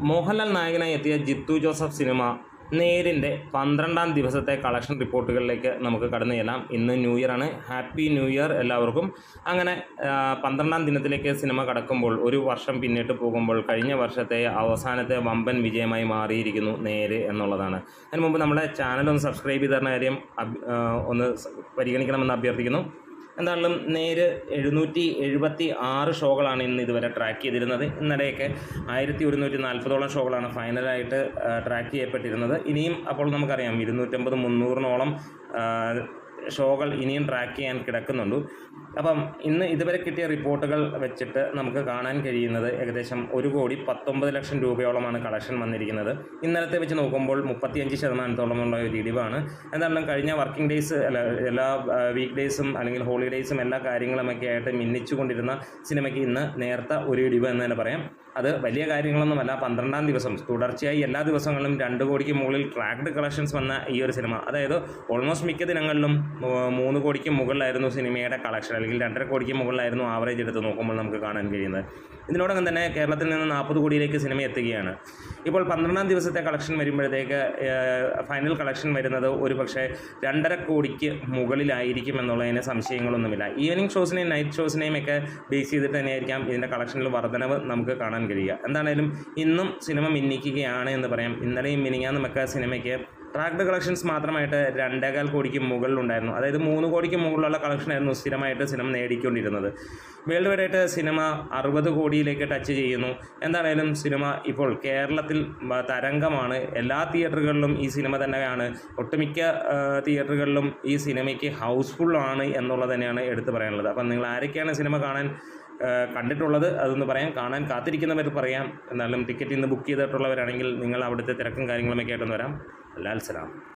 മോഹൻലാൽ നായകനായി എത്തിയ Jithu Joseph cinema നേരിന്റെ പന്ത്രണ്ടാം ദിവസത്തെ കളക്ഷൻ റിപ്പോർട്ടുകളിലേക്ക് നമുക്ക് കടന്നു ചെല്ലാം. ഇന്ന് ന്യൂ ഇയർ ആണ്. ഹാപ്പി ന്യൂ ഇയർ എല്ലാവർക്കും. അങ്ങനെ പന്ത്രണ്ടാം ദിനത്തിലേക്ക് സിനിമ കടക്കുമ്പോൾ ഒരു വർഷം പിന്നിട്ട് പോകുമ്പോൾ കഴിഞ്ഞ വർഷത്തെ അവസാനത്തെ വമ്പൻ വിജയമായി മാറിയിരിക്കുന്നു നേര് എന്നുള്ളതാണ്. അതിന് മുമ്പ് നമ്മുടെ ചാനൽ ഒന്ന് സബ്സ്ക്രൈബ് ചെയ്ത് കാര്യം ഒന്ന് പരിഗണിക്കണമെന്ന് അഭ്യർത്ഥിക്കുന്നു. എന്തായാലും നേര് എഴുന്നൂറ്റി എഴുപത്തി ആറ് ഷോകളാണ് ഇന്ന് ഇതുവരെ ട്രാക്ക് ചെയ്തിരുന്നത്. ഇന്നലെയൊക്കെ ആയിരത്തി ഒരുന്നൂറ്റി നാൽപ്പതോളം ഷോകളാണ് ഫൈനലായിട്ട് ട്രാക്ക് ചെയ്യപ്പെട്ടിരുന്നത്. ഇനിയും അപ്പോൾ നമുക്കറിയാം ഇരുന്നൂറ്റമ്പത് മുന്നൂറിനോളം ഷോകൾ ഇനിയും ട്രാക്ക് ചെയ്യാൻ കിടക്കുന്നുണ്ട്. അപ്പം ഇന്ന് ഇതുവരെ കിട്ടിയ റിപ്പോർട്ടുകൾ വെച്ചിട്ട് നമുക്ക് കാണാൻ കഴിയുന്നത് ഏകദേശം ഒരു കോടി പത്തൊമ്പത് ലക്ഷം രൂപയോളമാണ് കളക്ഷൻ വന്നിരിക്കുന്നത്. ഇന്നലത്തെ വെച്ച് നോക്കുമ്പോൾ മുപ്പത്തിയഞ്ച് ശതമാനത്തോളമുള്ള ഒരു ഇടിവാണ്. എന്തായാലും കഴിഞ്ഞ വർക്കിംഗ് ഡേയ്സ് അല്ല എല്ലാ വീക്ക് ഡേയ്സും അല്ലെങ്കിൽ ഹോളിഡേയ്സും എല്ലാ കാര്യങ്ങളുമൊക്കെ ആയിട്ട് മിന്നിച്ചുകൊണ്ടിരുന്ന സിനിമയ്ക്ക് ഇന്ന് നേരത്തെ ഒരു ഇടിവ് എന്ന് തന്നെ പറയാം. അത് വലിയ കാര്യങ്ങളൊന്നുമല്ല. പന്ത്രണ്ടാം ദിവസം തുടർച്ചയായി എല്ലാ ദിവസങ്ങളിലും രണ്ട് കോടിക്ക് മുകളിൽ ട്രാക്ഡ് കളക്ഷൻസ് വന്ന ഈ ഒരു സിനിമ അതായത് ഓൾമോസ്റ്റ് മിക്ക ദിനങ്ങളിലും മൂന്ന് കോടിക്ക് മുകളിലായിരുന്നു സിനിമയുടെ കളക്ഷൻ അല്ലെങ്കിൽ രണ്ടര കോടിക്ക് മുകളിലായിരുന്നു ആവറേജ് എടുത്ത് നോക്കുമ്പോൾ നമുക്ക് കാണാൻ കഴിയുന്നത്. ഇതിനോടകം തന്നെ കേരളത്തിൽ നിന്ന് നാൽപ്പത് കോടിയിലേക്ക് സിനിമ എത്തുകയാണ്. ഇപ്പോൾ പന്ത്രണ്ടാം ദിവസത്തെ കളക്ഷൻ വരുമ്പോഴത്തേക്ക് ഫൈനൽ കളക്ഷൻ വരുന്നത് ഒരു പക്ഷേ രണ്ടര കോടിക്ക് മുകളിലായിരിക്കും എന്നുള്ളതിന് സംശയങ്ങളൊന്നുമില്ല. ഈവനിങ് ഷോസിനെയും നൈറ്റ് ഷോസിനെയും ഒക്കെ ബേസ് ചെയ്തിട്ട് തന്നെയായിരിക്കാം ഇതിന്റെ കളക്ഷനിൽ വർധനവ് നമുക്ക് കാണാൻ കഴിയുക. എന്താണേലും ഇന്നും സിനിമ മിന്നിക്കുകയാണ് എന്ന് പറയാം. ഇന്നലെയും മിനിങ്ങാന്നുമൊക്കെ സിനിമയ്ക്ക് ട്രാക്ഡ് കളക്ഷൻസ് മാത്രമായിട്ട് രണ്ടേകാൽ കോടിക്ക് മുകളിലുണ്ടായിരുന്നു. അതായത് മൂന്ന് കോടിക്ക് മുകളിലുള്ള കളക്ഷനായിരുന്നു സ്ഥിരമായിട്ട് സിനിമ നേടിക്കൊണ്ടിരുന്നത്. വേൾഡ് വൈഡ് ആയിട്ട് സിനിമ അറുപത് കോടിയിലേക്ക് ടച്ച് ചെയ്യുന്നു. എന്താണേലും സിനിമ ഇപ്പോൾ കേരളത്തിൽ തരംഗമാണ്. എല്ലാ തിയേറ്ററുകളിലും ഈ സിനിമ തന്നെയാണ്. ഒട്ടുമിക്ക തിയേറ്ററുകളിലും ഈ സിനിമയ്ക്ക് ഹൗസ്ഫുള്ളാണ് എന്നുള്ളത് തന്നെയാണ് എടുത്തു പറയാനുള്ളത്. അപ്പം നിങ്ങൾ ആരൊക്കെയാണ് സിനിമ കാണാൻ കണ്ടിട്ടുള്ളത് അതൊന്ന് പറയാം. കാണാൻ കാത്തിരിക്കുന്നവർ പറയാം. എന്നാലും ടിക്കറ്റ് ഇന്ന് ബുക്ക് ചെയ്തിട്ടുള്ളവരാണെങ്കിൽ നിങ്ങൾ അവിടുത്തെ തിരക്കും കാര്യങ്ങളുമൊക്കെ ആയിട്ടൊന്ന് വരാം. അല്ലാൽ സലാം